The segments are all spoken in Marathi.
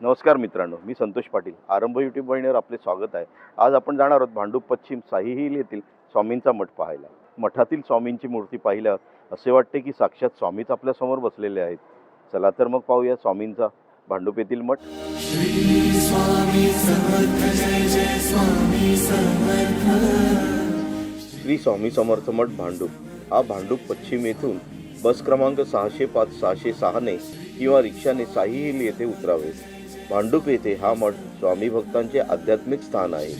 नमस्कार मित्रांनो मी संतोष पाटील आरंभ युट्यूब वाहिनीवर आपले स्वागत आहे. आज आपण जाणार आहोत भांडूप पश्चिम साही हिल येथील स्वामींचा मठ पाहायला. मठातील स्वामींची मूर्ती पाहिल्यावर असे वाटते की साक्षात स्वामीच आपल्यासमोर बसलेले आहेत. चला तर मग पाहूया स्वामींचा भांडूप येथील मठ. श्री स्वामी समर्थ मठ भांडूप. हा भांडूप पश्चिम येथून बस क्रमांक सहाशे पाच सहाशे सहाने किंवा रिक्षाने साई हिल येथे उतरावे. भांडूप येथे हा मठ स्वामी भक्तांचे आध्यात्मिक स्थान आहे.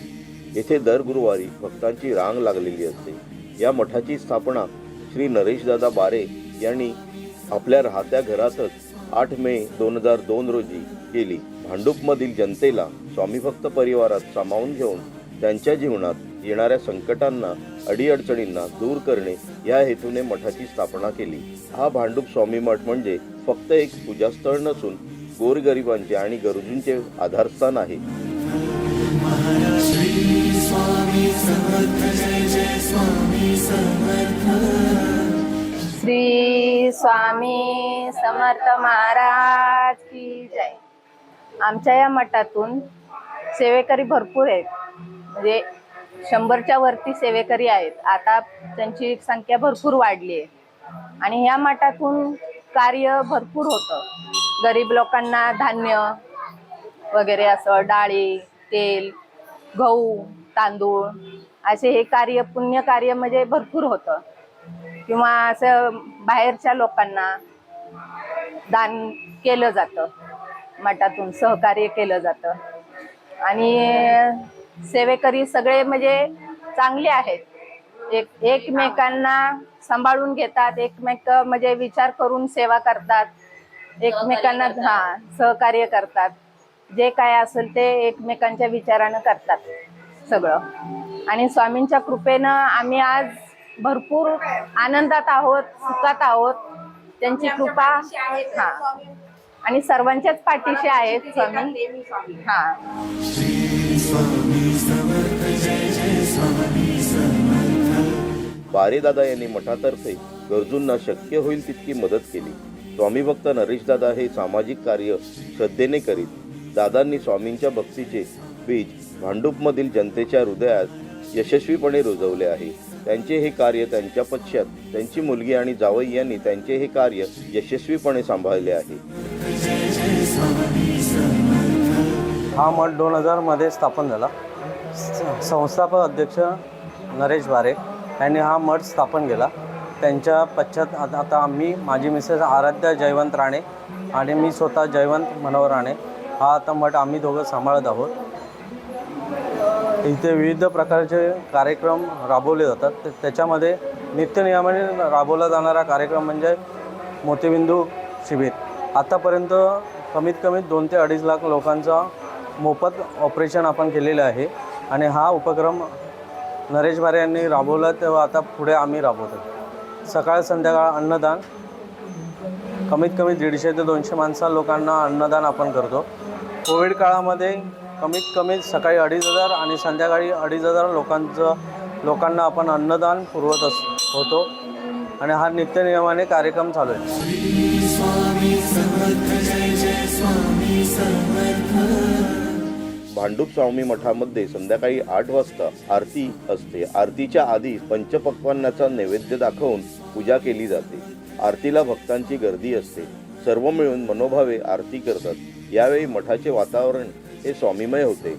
येथे दर गुरुवारी भक्तांची रांग लागलेली असते. या मठाची स्थापना श्री नरेशदादा बारे यांनी आपल्या राहत्या घरातच आठ मे दोन हजार दोन रोजी केली. भांडूपमधील जनतेला स्वामी भक्त परिवारात सामावून घेऊन त्यांच्या जीवनात येणाऱ्या संकटांना अडीअडचणींना दूर करणे या हेतूने मठाची स्थापना केली. हा भांडूप स्वामी मठ म्हणजे फक्त एक पूजास्थळ नसून गोरगरिबांचे आणि गरजूंचे आधारस्थान आहे. श्री स्वामी समर्थ महाराज की जय. आमच्या या मठातून सेवेकरी भरपूर आहेत. म्हणजे शंभरच्या वरती सेवेकरी आहेत. आता त्यांची संख्या भरपूर वाढली आहे. आणि ह्या मठातून कार्य भरपूर होतं. गरीब लोकांना धान्य वगैरे असं डाळी तेल गहू तांदूळ असे हे कार्य पुण्य कार्य म्हणजे भरपूर होतं. किंवा असं बाहेरच्या लोकांना दान केलं जातं. मठातून सहकार्य केलं जातं. आणि सेवेकरी सगळे म्हणजे चांगले आहेत. एक एकमेकांना सांभाळून घेतात एकमेक म्हणजे विचार करून सेवा करतात. एकमेकांना हा सहकार्य करतात. जे काय असेल ते एकमेकांच्या विचारानं करतात सगळं. आणि स्वामींच्या कृपेनं आम्ही आज भरपूर आनंदात आहोत सुखात आहोत. त्यांची कृपा हा. आणि सर्वांच्याच पाठीशी आहेत स्वामी. हा. बारेदादा यांनी मठातर्फे गरजूंना शक्य होईल तितकी मदत केली. स्वामी भक्त नरेशदादा हे सामाजिक कार्य श्रद्धेने करीत दादांनी स्वामींच्या भक्तीचे बीज भांडूपमधील जनतेच्या हृदयात यशस्वीपणे रुजवले आहे. त्यांचे हे कार्य त्यांच्या पश्चात त्यांची मुलगी आणि जावई यांनी त्यांचे हे कार्य यशस्वीपणे सांभाळले आहे. हा मठ दोन हजारमध्ये स्थापन झाला. संस्थापक अध्यक्ष नरेश बारे यांनी हा मठ स्थापन केला. त्यांच्या पश्चात आता आता आम्ही माझी मिसेस आराध्या जयवंत राणे आणि मी स्वतः जयवंत मनोहर राणे. हा आता मठ आम्ही दोघं सांभाळत आहोत. इथे विविध प्रकारचे कार्यक्रम राबवले जातात. त्याच्यामध्ये नित्यनियमाने राबवला जाणारा कार्यक्रम म्हणजे मोतीबिंदू शिबिर. आत्तापर्यंत कमीत कमी दोन ते अडीच लाख लोकांचा मोफत ऑपरेशन आपण केलेलं आहे आणि हा उपक्रम नरेश भारे यांनी राबवला तेव्हा आता पुढे आम्ही राबवतो सकाळ संध्याकाळ अन्नदान. कमीत कमी दीडशे ते दोनशे माणसा लोकांना अन्नदान आपण करतो. कोविड काळामध्ये कमीत कमी सकाळी अडीच हजार आणि संध्याकाळी अडीच हजार लोकांचं लोकांना आपण अन्नदान पुरवत अस होतो. आणि हा नित्यनियमाने कार्यक्रम चालू आहे. भांडूप स्वामी मठामध्ये संध्याकाळी आठ वाजता आरती असते. आरतीच्या आधी पंचपक्वान्नाचा नैवेद्य दाखवून पूजा केली जाते. आरतीला भक्तांची गर्दी असते. सर्व मिळून मनोभावे आरती करतात. यावेळी मठाचे वातावरण हे स्वामीमय होते.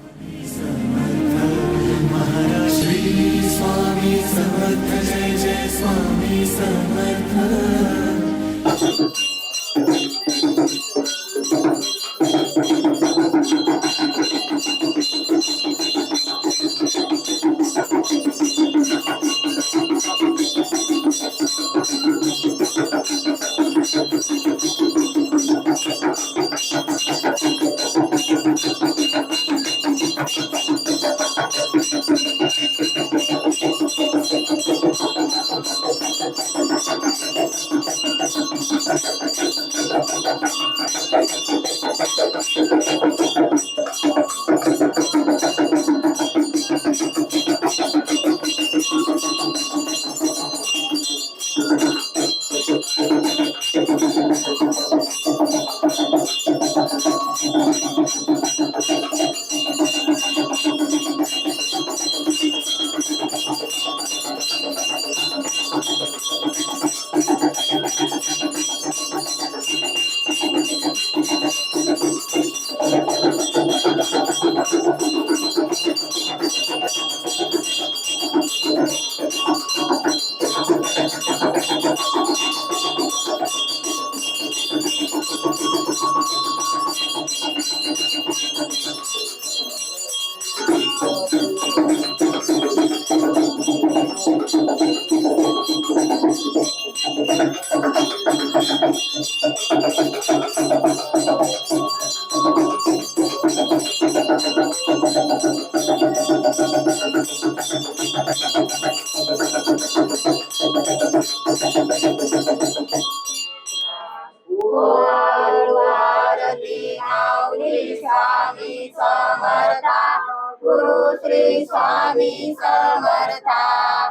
समर्था गुरु श्री स्वामी समर्था।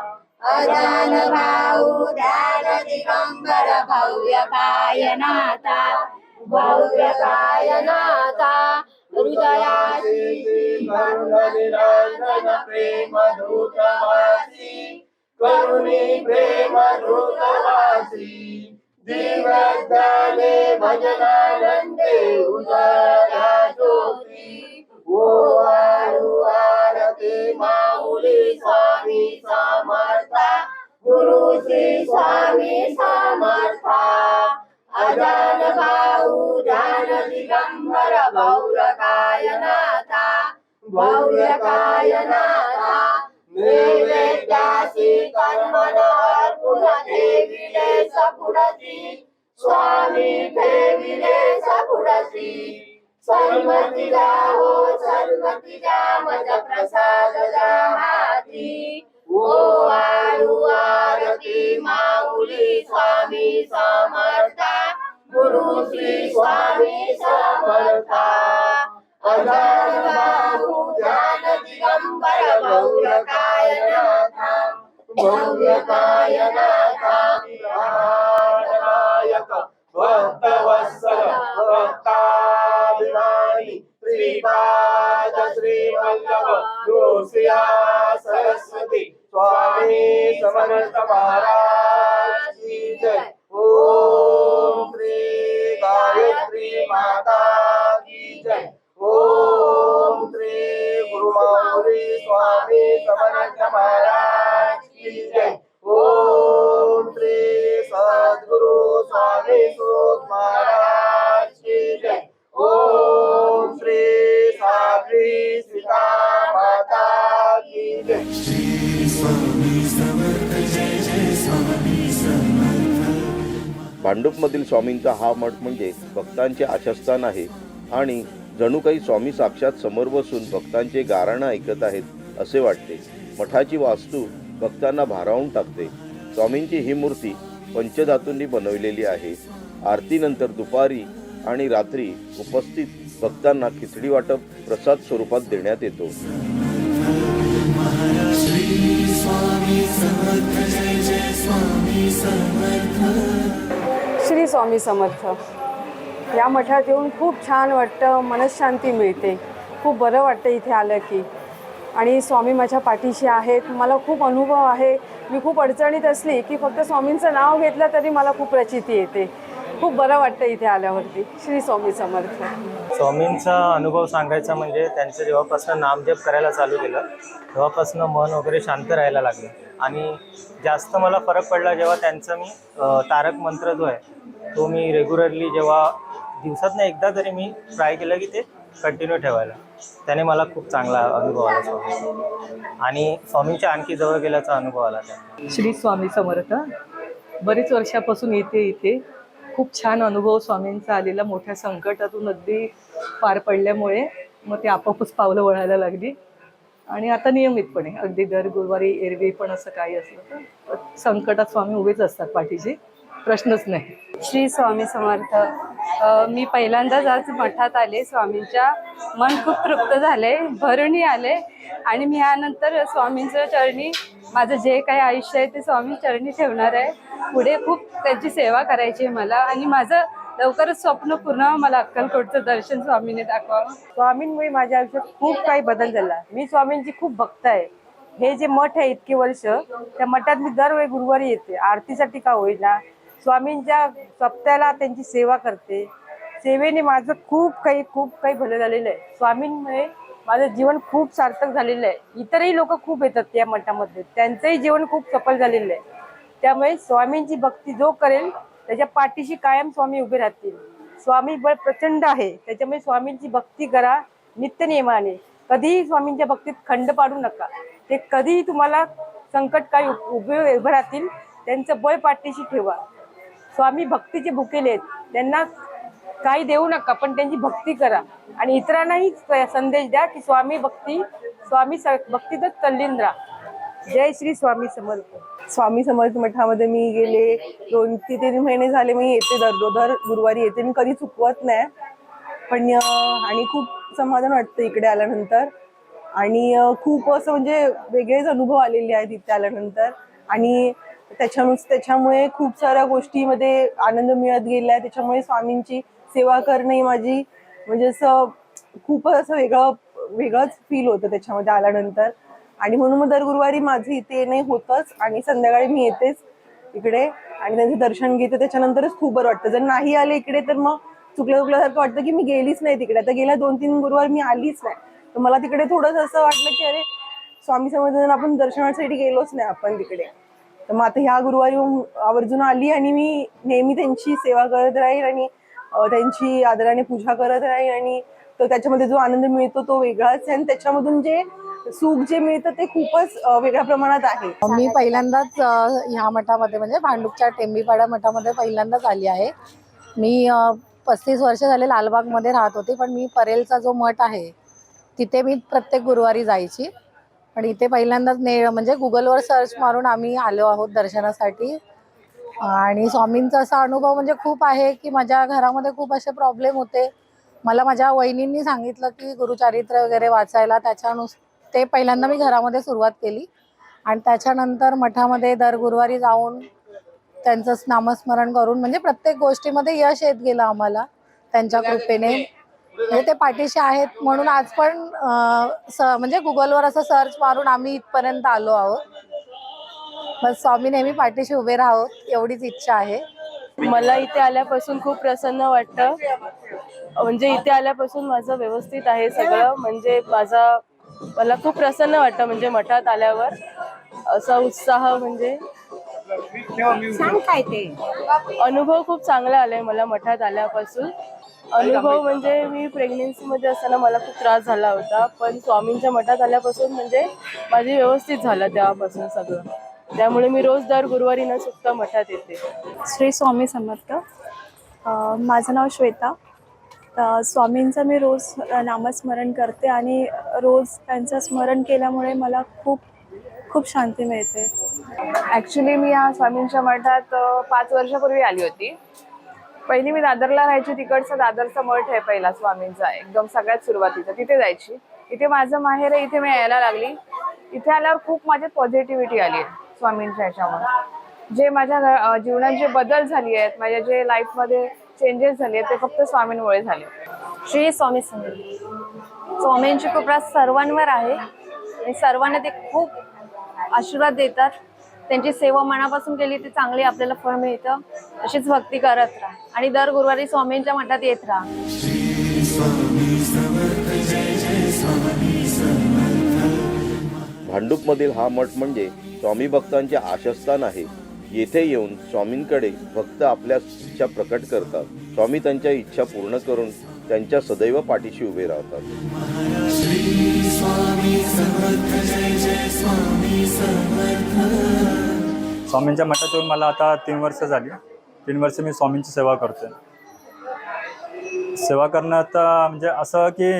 अजान भाऊ ध्यान दिगंबर भव्य कायनाथा। भव्य कायनाथा हृदयाशी प्रेम करुणी प्रेम धूतवासी दिव्यज्ञाने भजनानंदे उदया ज्योती ओ आरती माऊली स्वामी समर्था गुरु श्री स्वामी समर्था। अजान भाऊ ध्यान दिगंबर भौर कायनाथा भव्य कर्मनार नैवेद्यासी कर्मण अर्पुण ठेविले सपुडती स्वामी ठेविले सपुडती सर्वती हो सर्वती जा मज प्रसाद जा हाती ओ वाळू आरती माऊली स्वामी समर्था. गुरु श्री स्वामी समर्था. अजान भांडूपमधील स्वामींचा हा मठ म्हणजे भक्तांचे आशास्थान आहे. आणि जणू काही स्वामी साक्षात समोर बसून भक्तांचे गाराणं ऐकत आहेत असे वाटते. मठाची वास्तू भक्तांना भारावून टाकते. स्वामींची ही मूर्ती पंचधातूंनी बनवलेली आहे. आरतीनंतर दुपारी आणि रात्री उपस्थित भक्तांना खिचडी वाटप प्रसाद स्वरूपात देण्यात येतो. श्री स्वामी समर्थ. या मठात येऊन खूप छान वाटतं मनशांती मिळते. खूप बरं वाटतं इथे आलं की. आणि स्वामी माझ्या पाठीशी आहेत. मला खूप अनुभव आहे. मी खूप अडचणीत असली की फक्त स्वामींचं नाव घेतलं तरी मला खूप प्रचिती येते. खूप बरं वाटतं इथे आल्यावरती. श्री स्वामी समर्थ. स्वामींचा अनुभव सांगायचा म्हणजे त्यांचं जेव्हापासून नामजप करायला चालू केलं तेव्हापासून मन वगैरे शांत राहायला लागलं. आणि जास्त मला फरक पडला जेव्हा त्यांचा मी तारक मंत्र जो आहे तो मी रेग्युलरली जेव्हा दिवसातनं एकदा तरी मी ट्राय केलं की ते कंटिन्यू ठेवायला. त्याने मला खूप चांगला अनुभव आला स्वामी. आणि स्वामींच्या आणखी जवळ गेल्याचा अनुभव आला त्या श्री स्वामी समर्थ. बरेच वर्षापासून येते इथे. खूप छान अनुभव स्वामींचा आलेला. मोठ्या संकटातून अगदी पार पडल्यामुळे मग ते आपोआपच पावलं वळायला लागली. आणि आता नियमितपणे अगदी दर गुरुवारी एरवी पण असं काही असलं तर संकटात स्वामी उभेच असतात पाठीशी. प्रश्नच नाही. श्री स्वामी समर्थ. मी पहिल्यांदाच आज मठात आले. स्वामींच्या मन खूप तृप्त झाले भरणी आले. आणि मी यानंतर स्वामींचं चरणी माझं जे काही आयुष्य आहे ते स्वामी चरणी ठेवणार आहे. पुढे खूप त्यांची सेवा करायची आहे मला. आणि माझं लवकरच स्वप्न पूर्ण मला अक्कलकोटचं दर्शन स्वामीने दाखवावं. स्वामींमुळे माझ्या आयुष्यात खूप काही बदल झाला मी स्वामींची खूप भक्त आहे. हे जे मठ आहे इतके वर्ष त्या मठात मी दरवेळी गुरुवारी येते. आरतीसाठी का होईना. स्वामींच्या सप्त्याला त्यांची सेवा करते. सेवेने माझं खूप काही खूप काही भलं झालेलं आहे. स्वामींमुळे माझं जीवन खूप सार्थक झालेलं आहे. इतरही लोक खूप येतात या मठामध्ये. त्यांचंही जीवन खूप सफल झालेलं आहे. त्यामुळे स्वामींची भक्ती जो करेल त्याच्या पाठीशी कायम स्वामी उभे राहतील. स्वामी बळ प्रचंड आहे त्याच्यामुळे स्वामींची भक्ती करा नित्यनियमाने कधीही स्वामींच्या भक्तीत खंड पाडू नका. ते कधीही तुम्हाला संकट काही उभे उभे राहतील त्यांचं बळ पाठीशी ठेवा. स्वामी भक्तीचे भुकेले आहेत त्यांना काही देऊ नका पण त्यांची भक्ती करा. आणि इतरांनाही संदेश द्या की स्वामी भक्ती स्वामी स- भक्तीतच तल्लीन राहा. जय श्री स्वामी समर्थ. स्वामी समर्थ मठामध्ये मी गेले दोन ते तीन महिने झाले मी येते दर दर गुरुवारी येते. मी कधी चुकवत नाही. पण आणि खूप समाधान वाटतं इकडे आल्यानंतर. आणि खूप असं म्हणजे वेगळेच अनुभव आलेले आहेत इथे आल्यानंतर. आणि त्याच्यानुस त्याच्यामुळे खूप साऱ्या गोष्टीमध्ये आनंद मिळत गेला त्याच्यामुळे स्वामींची सेवा करणे माझी म्हणजे असं खूप असं वेगळं वेगळंच फील होतं त्याच्यामध्ये आल्यानंतर. आणि म्हणून मग दर गुरुवारी माझं इथे येणे होतंच आणि संध्याकाळी मी येतेच इकडे. आणि त्यांचं दर्शन घेते त्याच्यानंतरच खूप बरं वाटतं. जर नाही आले इकडे तर मग चुकल्या चुकल्यासारखं वाटतं की मी गेलीच नाही तिकडे. आता गेल्या दोन तीन गुरुवार मी आलीच नाही. तर मला तिकडे थोडंसं असं वाटलं की अरे स्वामी समर्थन आपण दर्शनासाठी गेलोच नाही आपण तिकडे. तर मग आता ह्या गुरुवारी आवर्जून आली आणि मी नेहमी त्यांची सेवा करत राहील आणि त्यांची आदराने पूजा करत राहील आणि तो त्याच्यामध्ये जो आनंद मिळतो तो वेगळाच आहे. आणि त्याच्यामधून जे सुख जे मिळतं ते खूपच वेगळ्या प्रमाणात आहे. मी पहिल्यांदाच ह्या मठामध्ये म्हणजे भांडूपच्या टेंबीपाडा मठामध्ये पहिल्यांदाच आली आहे. मी पस्तीस वर्ष झाले लालबागमध्ये राहत होते पण मी परेलचा जो मठ आहे तिथे मी प्रत्येक गुरुवारी जायची. पण इथे पहिल्यांदाच ने म्हणजे गुगलवर सर्च मारून आम्ही आलो आहोत दर्शनासाठी. आणि स्वामींचा असा अनुभव म्हणजे खूप आहे की माझ्या घरामध्ये खूप असे प्रॉब्लेम होते. मला माझ्या वहिनींनी सांगितलं की गुरुचारित्र वगैरे वाचायला त्याच्यानुस ते पहिल्यांदा मी घरामध्ये सुरुवात केली. आणि त्याच्यानंतर मठामध्ये दर गुरुवारी जाऊन त्यांचं नामस्मरण करून म्हणजे प्रत्येक गोष्टीमध्ये यश येत गेलं आम्हाला त्यांच्या कृपेने. म्हणजे ते पाठीशी आहेत म्हणून आज पण म्हणजे गुगलवर असं सर्च मारून आम्ही इथपर्यंत आलो आहोत. बस स्वामी नेहमी पाठीशी उभे राहोत एवढीच इच्छा आहे. मला इथे आल्यापासून खूप प्रसन्न वाटतं. म्हणजे इथे आल्यापासून माझं व्यवस्थित आहे सगळं. म्हणजे माझा मला खूप प्रसन्न वाटतं म्हणजे मठात आल्यावर. असा उत्साह म्हणजे अनुभव खूप चांगला आलाय मला मठात आल्यापासून. अनुभव म्हणजे मी प्रेग्नेन्सी मध्ये असताना मला खूप त्रास झाला होता. पण स्वामींच्या मठात आल्यापासून म्हणजे माझी व्यवस्थित झालं तेव्हापासून सगळं. त्यामुळे मी रोज दर गुरुवारी न चुकता मठात येते. श्री स्वामी समर्थ. अ, माझं नाव श्वेता. स्वामींचं मी रोज नामस्मरण करते आणि रोज त्यांचं स्मरण केल्यामुळे मला खूप खूप शांती मिळते. ॲक्च्युली मी या स्वामींच्या मठात पाच वर्षापूर्वी आली होती. पहिली मी दादरला राहायची तिकडचा दादरचा मठ आहे पहिला स्वामींचा एकदम सगळ्यात सुरुवातीचा. तिथे जायची. इथे माझं माहेर आहे इथे मी यायला लागली. इथे आल्यावर खूप माझ्यात पॉझिटिव्हिटी आली आहे स्वामींच्या ह्याच्यामुळे. जे माझ्या घ- जीवनात जे बदल झाली आहेत माझ्या जे लाईफमध्ये चेंजेस झाले ते फक्त स्वामींमुळे झाले. श्री स्वामी समर्थ. स्वामींची कृपा सर्वांवर आहे. आणि सर्वांना ते खूप आशीर्वाद देतात. त्यांची सेवा मनापासून केली ते चांगली आपल्याला फळ मिळतं. अशीच भक्ती करत राहा. आणि दर गुरुवारी स्वामींच्या मठात येत राहा. भांडूपमधील हा मठ म्हणजे स्वामी भक्तांचे आशस्थान आहे. येथे येऊन स्वामींकडे भक्त आपल्या इच्छा प्रकट करतात. स्वामी त्यांच्या इच्छा पूर्ण करून त्यांच्या सदैव पाठीशी उभे राहतात. स्वामींच्या मठातून मला आता तीन वर्ष झाली. तीन वर्ष मी स्वामींची सेवा करतोय. सेवा करण्यात आता म्हणजे असं की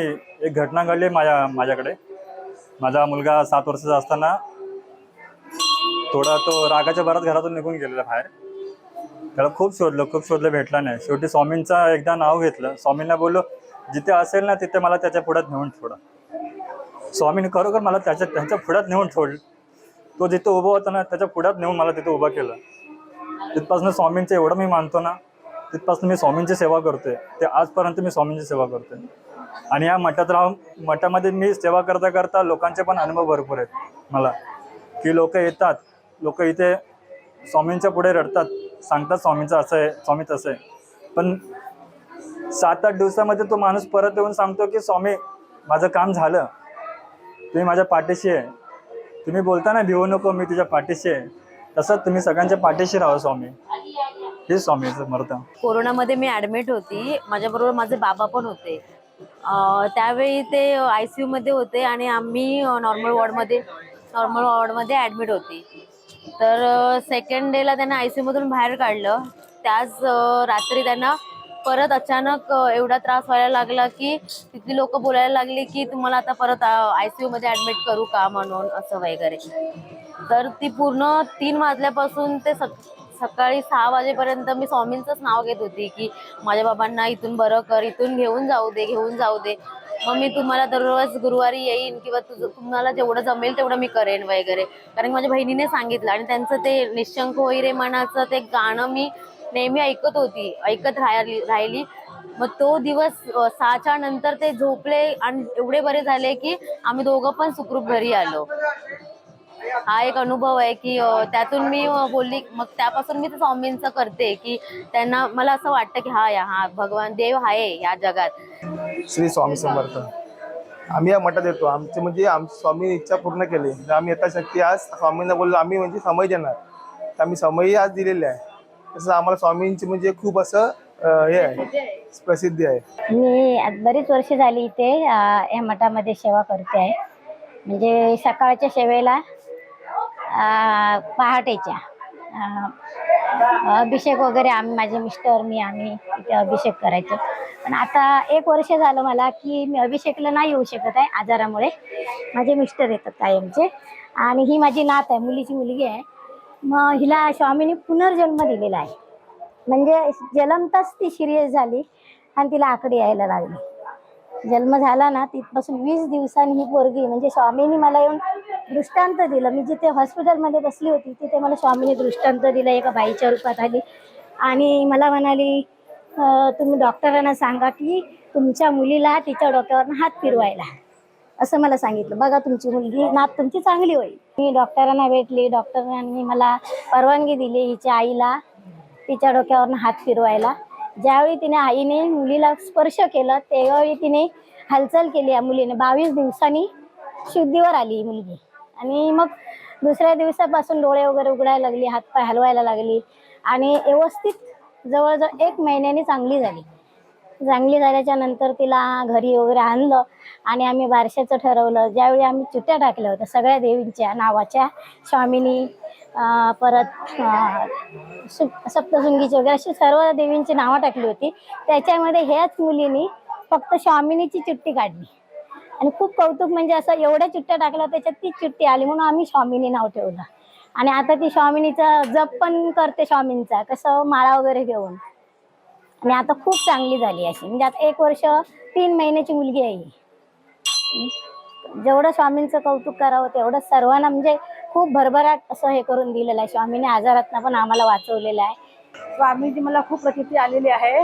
एक घटना घडली माझ्या माझ्याकडे. माझा मुलगा सात वर्षाचा असताना थोडा तो रागाच्या भरात घरातून निघून गेलेला बाहेर. त्याला खूप शोधलं खूप शोधलं भेटला नाही. शेवटी स्वामींचा एकदा नाव घेतलं. स्वामींना बोललो जिथे असेल ना तिथे मला त्याच्या पुढ्यात नेऊन ठेवडा स्वामीने खरोखर मला त्याच्या त्यांच्या पुढ्यात नेऊन ठेवलं. तो जिथे उभा होता ना त्याच्या पुढ्यात नेऊन मला तिथे उभा केलं. तिथपासून स्वामींचं एवढं मी मानतो ना तिथपासून मी स्वामींची सेवा करतोय. ते आजपर्यंत मी स्वामींची सेवा करतोय. आणि या मठात राहून मठामध्ये मी सेवा करता करता लोकांचे पण अनुभव भरपूर आहेत. मला. की लोक येतात लोक इथे स्वामींच्या पुढे रडतात सांगतात स्वामींचं असं आहे स्वामी तसं आहे. पण सात आठ दिवसामध्ये तो माणूस परत येऊन सांगतो की स्वामी माझं काम झालं. तुम्ही माझ्या पाठीशी आहे. तुम्ही बोलता ना भिवू नको मी तुझ्या पाठीशी आहे. तसंच तुम्ही सगळ्यांच्या पाठीशी राहा स्वामी. हे स्वामीचं मर्थ कोरोनामध्ये मी ॲडमिट होती. माझ्याबरोबर माझे बाबा पण होते. त्यावेळी ते आय सी यूमध्ये होते आणि आम्ही नॉर्मल वॉर्डमध्ये नॉर्मल वॉर्डमध्ये ॲडमिट होती. तर सेकंड डेला त्यांना आय मधून बाहेर काढलं. त्याच रात्री त्यांना परत अचानक एवढा त्रास व्हायला लागला की तिथली लोक बोलायला लागली की तुम्हाला आता परत आय सी मध्ये ऍडमिट करू का म्हणून असं वगैरे. तर ती पूर्ण तीन वाजल्यापासून ते सकाळी सहा वाजेपर्यंत मी स्वामींचंच नाव घेत होती की माझ्या बाबांना इथून बरं कर इथून घेऊन जाऊ दे घेऊन जाऊ दे. मग मी तुम्हाला दररोज गुरुवारी येईन किंवा तुझं तुम्हाला जेवढं जमेल तेवढं मी करेन वगैरे. कारण माझ्या बहिणीने सांगितलं आणि त्यांचं ते निशंक होई रे मनाचं ते गाणं मी नेहमी ऐकत होती ऐकत राहिली राहिली. मग तो दिवस सहाच्या नंतर ते झोपले आणि एवढे बरे झाले की आम्ही दोघं पण सुखरूप घरी आलो. हा एक अनुभव आहे की त्यातून मी बोलली मग त्यापासून मी ते स्वामींचं करते की त्यांना मला असं वाटतं की हा या हा भगवान देव आहे या जगात. श्री स्वामी समर्थ. आम्ही या मठात येतो. आमचे म्हणजे आम स्वामी इच्छा पूर्ण केली. तर आम्ही यथाशक्ती आज स्वामींना बोललो आम्ही म्हणजे समय देणार. तर आम्ही समयही आज दिलेले आहे. तसं आम्हाला स्वामींची म्हणजे खूप असं हे आहे प्रसिद्धी आहे. मी आज बरीच वर्ष झाली इथे या मठामध्ये सेवा करते आहे. म्हणजे सकाळच्या सेवेला पहाटेच्या. अभिषेक वगैरे आम्ही माझे मिस्टर मी आम्ही इथे अभिषेक करायचो. पण आता एक वर्ष झालं मला की मी अभिषेकला नाही येऊ शकत आहे आजारामुळे. माझे मिस्टर येतात कायमचे. आणि ही माझी नात आहे मुलीची मुलगी आहे. मग हिला स्वामीने पुनर्जन्म दिलेला आहे. म्हणजे जलमतच ती सिरियस झाली आणि तिला आकडी यायला लागली. जन्म झाला ना तिथपासून वीस दिवसांनी ही पोरगी म्हणजे स्वामींनी मला येऊन दृष्टांत दिलं. मी जिथे हॉस्पिटलमध्ये बसली होती तिथे मला स्वामीने दृष्टांत दिलं एका बाईच्या रूपात आली. आणि मला म्हणाली तुम्ही डॉक्टरांना सांगा की तुमच्या मुलीला तिच्या डोक्यावरनं हात फिरवायला असं मला सांगितलं. बघा तुमची मुलगी नात तुमची चांगली होईल. मी डॉक्टरांना भेटली. डॉक्टरांनी मला परवानगी दिली हिच्या आईला तिच्या डोक्यावरनं हात फिरवायला. ज्यावेळी तिने आईने मुलीला स्पर्श केलं त्यावेळी तिने हालचाल केली या मुलीने. बावीस दिवसांनी शुद्धीवर आली ही मुलगी. आणि मग दुसऱ्या दिवसापासून डोळे वगैरे उघडायला लागली हातपाय हलवायला लागली आणि व्यवस्थित जवळजवळ एक महिन्याने चांगली झाली. चांगली झाल्याच्यानंतर तिला घरी वगैरे आणलं आणि आम्ही बारशाचं ठरवलं. ज्यावेळी आम्ही चुट्या टाकल्या होत्या सगळ्या देवींच्या नावाच्या स्वामिनी परत अं, सप्तशृंगीची वगैरे अशी सर्व देवींची नावं टाकली होती. त्याच्यामध्ये ह्याच मुलींनी फक्त स्वामिनीची चिठ्ठी काढली. आणि खूप कौतुक म्हणजे असं एवढ्या चिठ्ठ्या टाकल्या त्याच्यात ती चिठ्ठी आली म्हणून आम्ही स्वामिनी नाव ठेवलं. आणि आता ती स्वामिनीचा जप पण करते स्वामींचा कसं माळा वगैरे घेऊन. आणि आता खूप चांगली झाली अशी. म्हणजे आता एक वर्ष तीन महिन्याची मुलगी आहे जेवढं स्वामींचं कौतुक करावं तेवढं सर्वांना म्हणजे खूप भरभराट असं हे करून दिलेलं आहे. स्वामीने आजारातनं पण आम्हाला वाचवलेलं आहे. स्वामींची मला खूप प्रचिती आलेली आहे.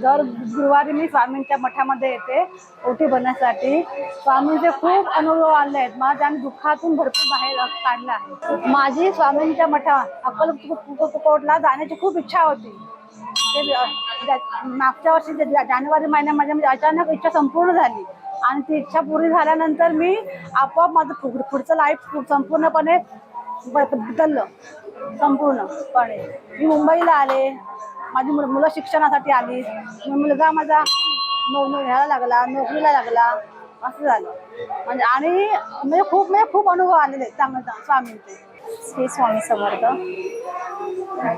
दर गुरुवारी मी स्वामींच्या मठामध्ये येते ओटी बनण्यासाठी. स्वामींचे खूप अनुभव आले आहेत. माझ्या त्याने दुःखातून भरपूर बाहेर काढला आहे. माझी स्वामींच्या मठा अक्कलकोटला जाण्याची खूप इच्छा होती. ते मागच्या वर्षी जानेवारी महिन्यामध्ये म्हणजे अचानक इच्छा संपूर्ण झाली. आणि ती इच्छा पूर्ण झाल्यानंतर मी आपोआप माझं पुढ- पुढचं लाईफ संपूर्णपणे बदललं. संपूर्णपणे. मी मुंबईला आले. माझी मुलं मुलं शिक्षणासाठी आली. मुलगा माझा नोक घ्यायला लागला नोकरीला लागला. असं झालं. म्हणजे आणि म्हणजे खूप म्हणजे खूप अनुभव आलेले आहेत चांगले चांगले स्वामींचे. श्री स्वामी समर्थ.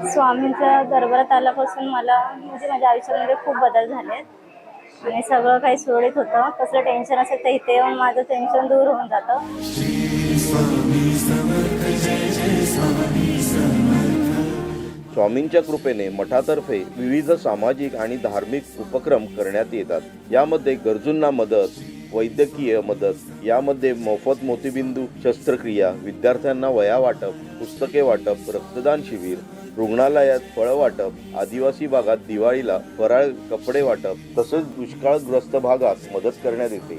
स्वामींच्या दरबारात आल्यापासून मला म्हणजे माझ्या आयुष्यामध्ये खूप बदल झाले आहेत आणि सगळं काही सुरळीत होतं. कसलं टेन्शन असेल तर इथे येऊन माझं टेन्शन दूर होऊन जातं. स्वामींच्या कृपेने मठातर्फे विविध सामाजिक आणि धार्मिक उपक्रम करण्यात येतात. यामध्ये गरजूंना मदत वैद्यकीय मदत यामध्ये मोफत मोतीबिंदू शस्त्रक्रिया विद्यार्थ्यांना वया वाटप पुस्तके वाटप रक्तदान शिबिर रुग्णालयात फळं वाटप आदिवासी भागात दिवाळीला फराळ कपडे वाटप तसंच दुष्काळग्रस्त भागात मदत करण्यात येते.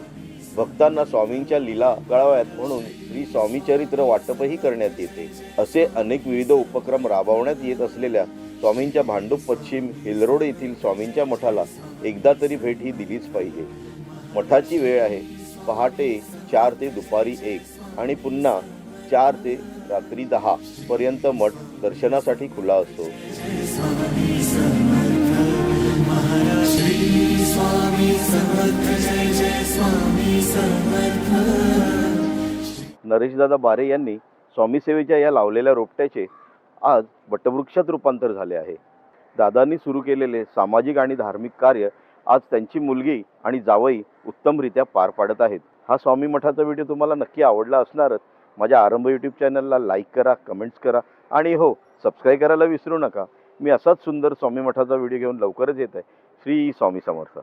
भक्तांना स्वामींच्या लीला कळाव्यात म्हणून श्री स्वामी चरित्र वाटपही करण्यात येते. असे अनेक विविध उपक्रम राबवण्यात येत असलेल्या स्वामींच्या भांडूप पश्चिम हिलरोड येथील स्वामींच्या मठाला एकदा तरी भेट ही दिलीच पाहिजे. मठाची वेळ आहे पहाटे चार ते दुपारी एक आणि पुन्हा चार ते रात्री दहा पर्यंत मठ दर्शनासाठी खुला असतो. नरेशदादा बारे यांनी स्वामीसेवेच्या या लावलेल्या रोपट्याचे आज वटवृक्षात रूपांतर झाले आहे. दादांनी सुरू केलेले सामाजिक आणि धार्मिक कार्य आज त्यांची मुलगी आणि जावई उत्तमरित्या पार पाडत आहेत. हा स्वामी मठाचा व्हिडिओ तुम्हाला नक्की आवडला असणारच माझ्या आरंभ यूट्यूब चॅनलला लाईक करा कमेंट्स करा आणि हो सबस्क्राईब करायला विसरू नका. मी असाच सुंदर स्वामी मठाचा व्हिडिओ घेऊन लवकरच येत आहे. श्री स्वामी समर्थ.